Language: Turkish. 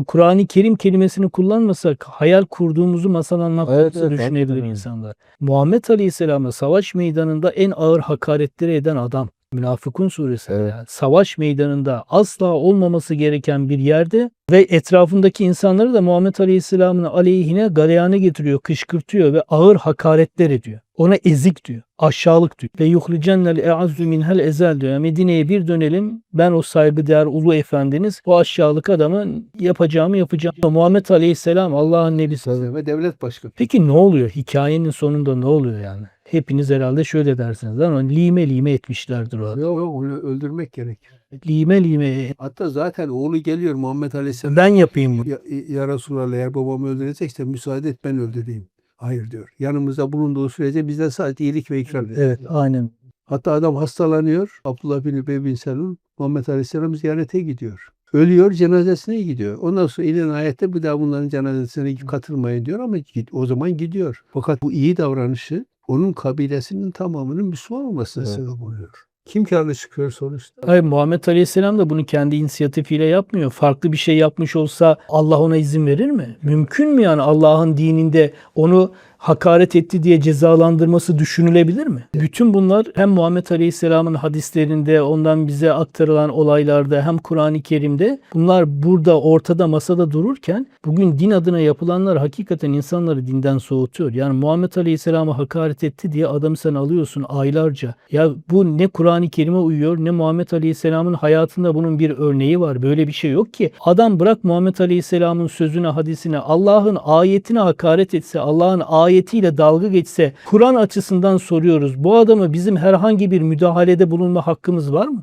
Kur'an-ı Kerim kelimesini kullanmasak hayal kurduğumuzu masal anlattığımızı Evet, evet, düşünebilir insanlar. Muhammed Aleyhisselam'a savaş meydanında en ağır hakaretleri eden adam. Münafıkun suresi. Evet. Savaş meydanında asla olmaması gereken bir yerde ve etrafındaki insanları da Muhammed Aleyhisselam'ın aleyhine galeyana getiriyor, kışkırtıyor ve ağır hakaretler ediyor. Ona ezik diyor, aşağılık diyor. Ve yuhlicennel e'azzu minhel ezel diyor. Yani Medine'ye bir dönelim. Ben o saygıdeğer ulu efendiniz o aşağılık adamın yapacağımı yapacağım. Muhammed Aleyhisselam Allah'ın nebisi. Ve devlet başkanı. Peki ne oluyor? Hikayenin sonunda ne oluyor yani? Hepiniz herhalde şöyle dersiniz. Lan lime lime etmişlerdir o. Yok yok onu öldürmek gerek. Lime lime. Hatta zaten oğlu geliyor Muhammed Aleyhisselam. Ben yapayım bunu. Ya, ya Resulallah eğer babamı öldürecekse müsaade et ben öldüreyim. Hayır diyor. Yanımızda bulunduğu sürece bizden sadece iyilik ve ikram eder. Evet aynen. Hatta adam hastalanıyor. Abdullah bin Übey bin Selul Muhammed Aleyhisselam ziyarete gidiyor. Ölüyor cenazesine gidiyor. Ondan sonra inen ayette bir daha bunların cenazesine katılmayın diyor ama o zaman gidiyor. Fakat bu iyi davranışı onun kabilesinin tamamının Müslüman olmasına Evet. sebep oluyor. Kim karlı çıkıyor sonuçta? Hayır Muhammed Aleyhisselam da bunu kendi inisiyatifiyle yapmıyor. Farklı bir şey yapmış olsa Allah ona izin verir mi? Mümkün mü yani Allah'ın dininde onu hakaret etti diye cezalandırması düşünülebilir mi? Bütün bunlar hem Muhammed Aleyhisselam'ın hadislerinde ondan bize aktarılan olaylarda hem Kur'an-ı Kerim'de bunlar burada ortada masada dururken bugün din adına yapılanlar hakikaten insanları dinden soğutuyor. Yani Muhammed Aleyhisselam'a hakaret etti diye adamı sen alıyorsun aylarca. Ya bu ne Kur'an-ı Kerim'e uyuyor ne Muhammed Aleyhisselam'ın hayatında bunun bir örneği var. Böyle bir şey yok ki. Adam bırak Muhammed Aleyhisselam'ın sözüne, hadisine, Allah'ın ayetine hakaret etse, Allah'ın ayetiyle dalga geçse, Kur'an açısından soruyoruz. Bu adama bizim herhangi bir müdahalede bulunma hakkımız var mı?